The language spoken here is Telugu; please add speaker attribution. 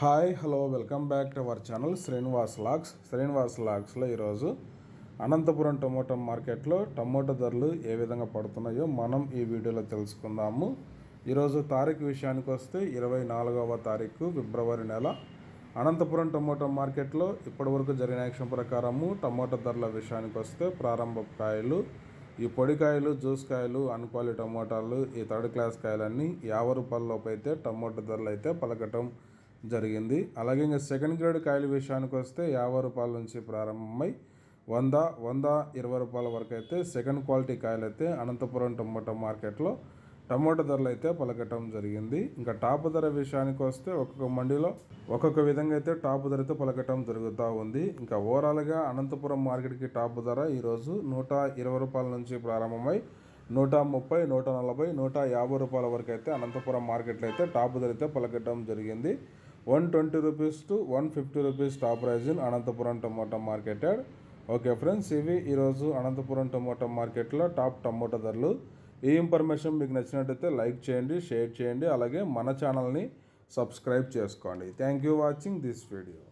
Speaker 1: Hi hello welcome back to our channel Srinivas lakhs. Srinivas లాక్స్లో ఈరోజు అనంతపురం టమోటా మార్కెట్లో టమోటా ధరలు ఏ విధంగా పడుతున్నాయో మనం ఈ వీడియోలో తెలుసుకుందాము. ఈరోజు తారీఖు విషయానికి వస్తే ఇరవై నాలుగవ తారీఖు ఫిబ్రవరి నెల. అనంతపురం టమోటా మార్కెట్లో ఇప్పటివరకు జరిగిన యాక్షన్ ప్రకారము టమోటా ధరల విషయానికి వస్తే ప్రారంభ కాయలు ఈ పొడికాయలు జ్యూస్ కాయలు అన్క్వాలి టమోటాలు ఈ థర్డ్ క్లాస్ కాయలన్నీ యాభై రూపాయల లోపు అయితే టమోటా ధరలు అయితే పలకటం జరిగింది. అలాగే ఇంకా సెకండ్ గ్రేడ్ కాయల విషయానికి వస్తే యాభై రూపాయల నుంచి ప్రారంభమై వంద వంద ఇరవై రూపాయల వరకు అయితే సెకండ్ క్వాలిటీ కాయలు అయితే అనంతపురం టమోటా మార్కెట్లో టమోటా ధరలు అయితే పలకటం జరిగింది. ఇంకా టాప్ ధర విషయానికి వస్తే ఒక్కొక్క మండిలో ఒక్కొక్క విధంగా అయితే టాప్ ధరతో పలకటం జరుగుతూ ఉంది. ఇంకా ఓవరాల్గా అనంతపురం మార్కెట్కి టాప్ ధర ఈరోజు నూట ఇరవై రూపాయల నుంచి ప్రారంభమై నూట ముప్పై నూట నలభై నూట యాభై రూపాయల వరకు అయితే అనంతపురం మార్కెట్లో అయితే టాప్ ధర అయితే పలకటం జరిగింది. One twenty rupees to one fifty rupees top price in Anantapur tomato marketed. Okay friends ఇవి ఈరోజు అనంతపురం టమోటా మార్కెట్లో టాప్ టమోటా ధరలు. ఈ ఇన్ఫర్మేషన్ మీకు నచ్చినట్టయితే లైక్ చేయండి షేర్ చేయండి అలాగే మన ఛానల్ని సబ్స్క్రైబ్ చేసుకోండి. Thank you watching this video.